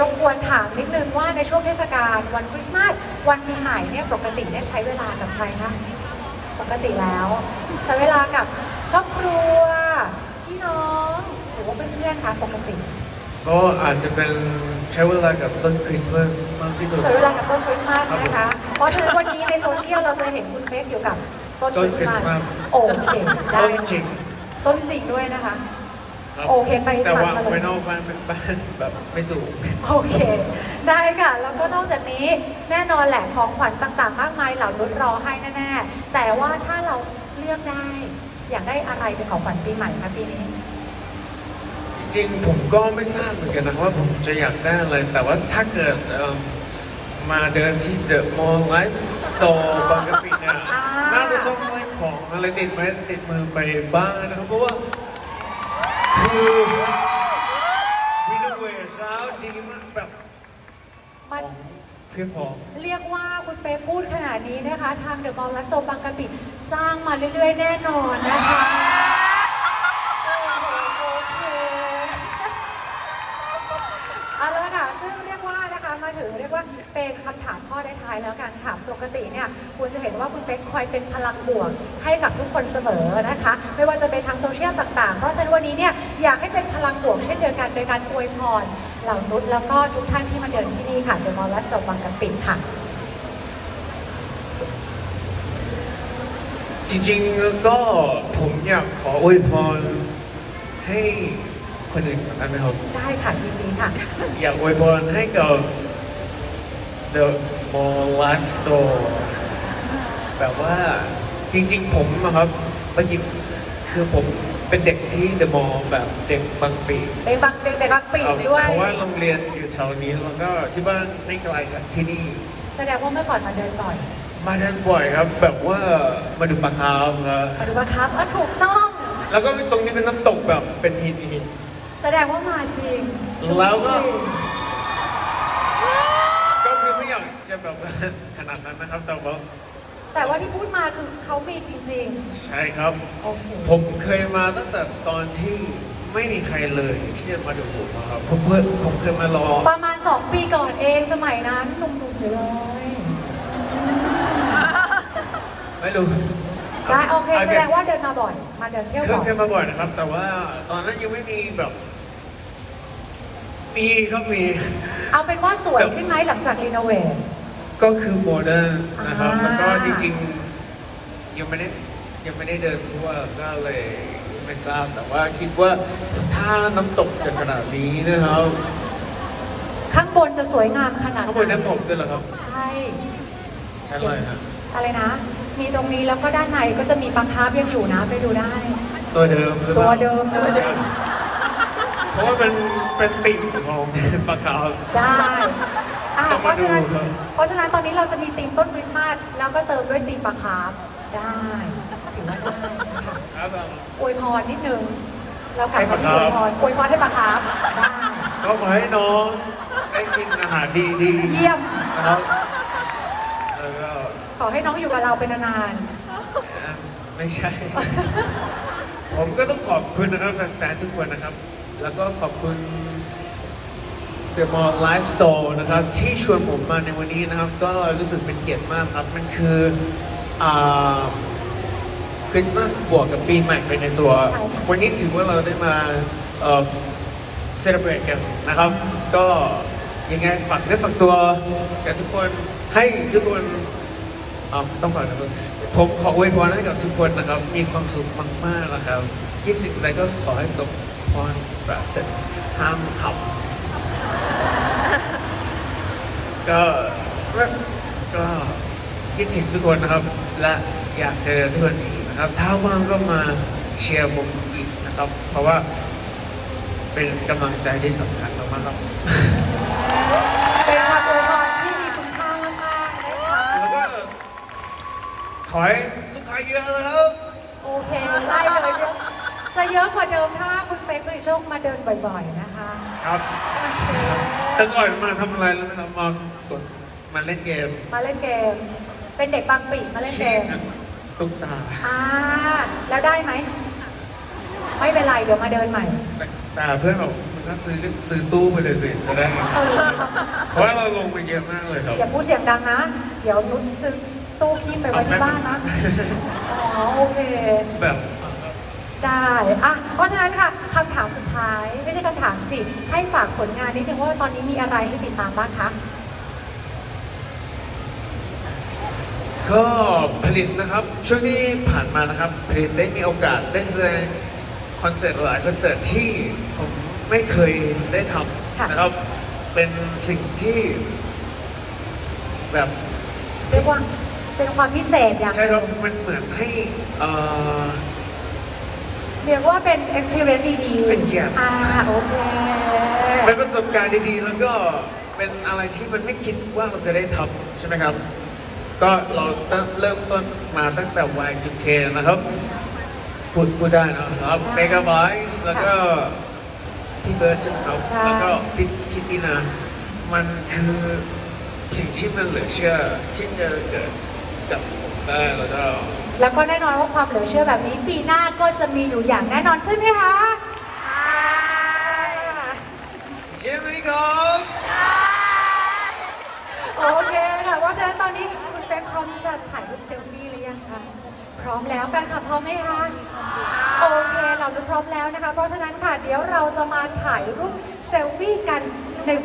รบกวนถามนิดนึงว่าในช่วงเทศกาลวันคริสต์มาสวันปีใหม่เนี่ยปกติเนี่ยใช้เวลากับใครคะปกติแล้ว ใช้เวลากับครอบครัวพี่น้องหรือว่าเพื่อนๆคะปกติก็อาจจะเป็นใช้เวลากับต้นคริสต์มาสมากที่สุดใช้เวลากับต้นคริสต์มาสนะคะเพราะฉะนั้นวันนี้ในโซเชียลเราจะเห็นคุณเฟซอยู่กับต้นต้นคริสต์มาสคริสต์มาสโอเคได้ต้นจริงต้นจริงด้วยนะคะ ครับโอเคไปแต่ว่าถัดมาเลยไว้นอกบ้านเป็นบ้านแบบไม่สูง โอเค ได้ค่ะ แล้วก็นอกจากนี้แน่นอนแหละของขวัญต่างๆ มากมายเหล่านุชรอให้แน่ๆ แต่ว่าถ้าเราเลือกได้ อยากได้อะไรเป็นของขวัญปีใหม่คะปีนี้ จริงๆผมก็ไม่ทราบเหมือนกันนะว่าผมจะอยากได้อะไร แต่ว่าถ้าเกิดเอิ่มมาเดินที่เดอะมอลล์ไลฟ์สโตร์บางกะปิเนี่ยอ่า น่าจะต้องได้ของอะไรติดไม้ติดมือไปบ้างนะครับ เพราะว่า คือวินเวทแล้วดีมากแบบมันเพียงพอ เรียกว่าคุณเป๊พูดขนาดนี้นะคะ ทางเดอะมอลล์และโซบางกะปิจ้างมาเรื่อยๆ แน่นอนนะคะ เรียกว่าเป็นคำถามข้อท้ายๆแล้วกันค่ะปกติเนี่ยคุณจะเห็นว่าคุณเป๊กคอยเป็นพลังบวกให้กับทุกคนเสมอนะคะ ไม่ว่าจะเป็นทางโซเชียลต่างๆ เพราะฉะนั้นวันนี้เนี่ยอยากให้เป็นพลังบวกเช่นเดียวกันโดยการอวยพรเหล่านุษย์แล้วก็ทุกท่านที่มาเดินที่นี่ค่ะเดอะมอลล์และโซบางกะปิค่ะ จริงๆก็ผมอยากขออวยพรให้คนอื่นได้ไหมครับได้ค่ะยินดีค่ะ อยากอวยพรให้กับ The Mall Life Store แบบว่าจริง ๆ ผมอะครับเมื่อกี้คือผมเป็นเด็กที่ The Mall แบบเด็กบางปีเป็นบางเป็นแต่บางปีกด้วย เพราะว่าโรงเรียนอยู่แถวนี้แล้วก็ที่บ้านไม่ไกลกับที่นี่ แสดงว่าเมื่อก่อนมาเดินบ่อย มาเดินบ่อยครับ แบบว่ามาดูปลาคาร์ฟครับมาดูว่าครับอะถูกต้อง แล้วก็ตรงนี้เป็นน้ำตกแบบเป็นหินหินแสดงว่ามาจริงแล้วก็ ดูสิ ก็คือไม่อยาก จะแบบขนาดนั้นนะครับแต่ว่าแต่ว่าที่พูดมาคือเขามีจริงใช่ครับ ๆ โอเค ผมเคยมาตั้งแต่ตอนที่ไม่มีใครเลยที่จะมาดูผมอะครับผมเคยผมเคยมารอ ประมาณสองปีก่อนเองสมัยนั้นหนุ่มๆอยู่เลย ไม่รู้ได้โอเคแสดงว่าเดินมาบ่อย มาเดินเที่ยวเคบ่ยอยเคยมาบ่อยนะครับ แต่ว่าตอนนั้นยังไม่มีแบบ มีครับมี เอาเป็นว่าสวยขึ้นไหมหลังจากรีโนเวท ก็คือโมเดิร์นนะครับอ่าแล้วก็จริงๆยังไม่ได้ยังไม่ได้เดินทั่วก็เลยไม่ทราบแต่ว่าคิดว่าถ้าน้ำตกจะขนาดนี้นะครับข้างบนจะสวยงามขนาดข้างไหบนน้ำตกด้วยเหรอครับใช่ใช่เลยฮะอะไรนะ มีตรงนี้แล้วก็ด้านในก็จะมีปลาคาร์ฟยังอยู่นะไปดูได้ ตัวเดิมหรือปตัล่าวเดิมตัวเดิมเพราะว่าเป็นเป็นติ่งของปลาขาวได้ อะต้องเพมาราะฉะนั้นดูครับ เพราะฉะนั้นตอนนี้เราจะมีธีมต้นคริสต์มาสแล้วก็เติมด้วยธีมปลาคาร์ฟได้ถือว่าได้นะคะครับอวยพรนิดนึงเรากลับให้มาปลาที่อคาร์วยฟพรอวยพรให้ปลาคาร์ฟได้ก็ขอให้น้องได้กินอาหารดีๆเยี่ยมนะครับแล้วก็ขอให้น้องอยู่กับเราเป็นนานไม่ใช่ ผมก็ต้องขอบคุณนะครับแฟนๆทุกคนนะครับ แล้วก็ขอบคุณ The Mall Life Store นะครับที่ชวนผมมาในวันนี้นะครับ ก็รู้สึกเป็นเกียรติมากครับ มันคือคริสต์มาสบวกกับปีใหม่ไปในตัว วันนี้ถือว่าเราได้มาเอ่อเซเลบรตกันนะครับ ก็ยังไงฝากเนื้อฝากตัวกับทุกคนให้ทุกคนต้องฝากนะครับผมขออวยพรให้กับทุกคนนะครับ มีความสุขมากๆนะครับคิดสิ่งใดก็ขอให้สมพรปรารถนาห้ามขับ ก็ก็คิดถึงทุกคนนะครับ และอยากเจอทุกคนอีกนะครับ ถ้าว่างก็มาเชียร์ผมอีกนะครับ เพราะว่าเป็นกำลังใจที่สำคัญมากๆครับๆเป็นคำอวยพรที่มีคุณค่ามากๆนะคะแล้วก็ขอให้ลูกค้าเยอะนะครับ โอเคไล่เลยเยอะ จะเยอะกว่าเดิมถ้าคุณเป๊กผลิตโชคมาเดินบ่อยๆนะคะครับโอเคแต่ก่อนมาทำอะไรแล้วนะครับมากดมาเล่นเกมมาเล่นเกม เป็นเด็กบางปีมาเล่นเกมตุ๊กตาอ่าแล้วได้ไหมไม่เป็นไรเดี๋ยวมาเดินใหม่ แต่แต่เพื่อนบอกมันก็ซื้อซื้อตู้ไปเลยสิจะได้เออเพราะว่าเราลงไปเยอะมากเลยครับอย่าพูดเสียงดังนะ เดี๋ยวนุชซื้อตู้คีบไปไว้ที่บ้านนะอ๋อโอเคแบบ ได้อะเพราะฉะนั้นค่ะคำถามสุดท้ายไม่ใช่คำถามสิ ให้ฝากผลงานนิดนึงว่าตอนนี้มีอะไรให้ติดตามบ้างคะ ก็ผลิตนะครับช่วงที่ผ่านมานะครับผลิตได้มีโอกาสได้แสดงคอนเสิร์ตหลายคอนเสิร์ตที่ผมไม่เคยได้ทค่ะำนะครับเป็นสิ่งที่แบบเรียกว่าเป็นความพิเศษอย่างใช่ครับมันเหมือนให้เอ่อ เรียกว่าเป็น experience ดีๆเป็น yes อ่าโอเค เป็นประสบการณ์ดีๆ แล้วก็เป็นอะไรที่มันไม่คิดว่าเราจะได้ทำใช่ไหมครับ ก็เราตั้งเริ่มต้นมาตั้งแต่ Y2K นะครับ พูดพูดได้นะครับ Mega Vice แล้วก็พี่เบิร์ดใช่ไหมครับใช่ แล้วก็พี่พี่ตีนามันคือสิ่งที่มันเหลือเชื่อที่จะเกิดกับผมได้แล้วก็ แล้วก็แน่นอนว่าความเหลือเชื่อแบบนี้ ปีหน้าก็จะมีอยู่อย่างแน่นอนใช่ไหมคะอ่าเชื่อไหมครับโอเคค่ะเพราะฉะนั้นตอนนี้คุณเป็นพร้อมที่จะถ่ายรูปเซลฟี่หรือยังคะพร้อมแล้วแฟนคลับพร้อมไหมคะโอเคเราพร้อมแล้วนะคะ เพราะฉะนั้นค่ะเดี๋ยวเราจะมาถ่ายรูปเซลฟี่กันหนึ่ง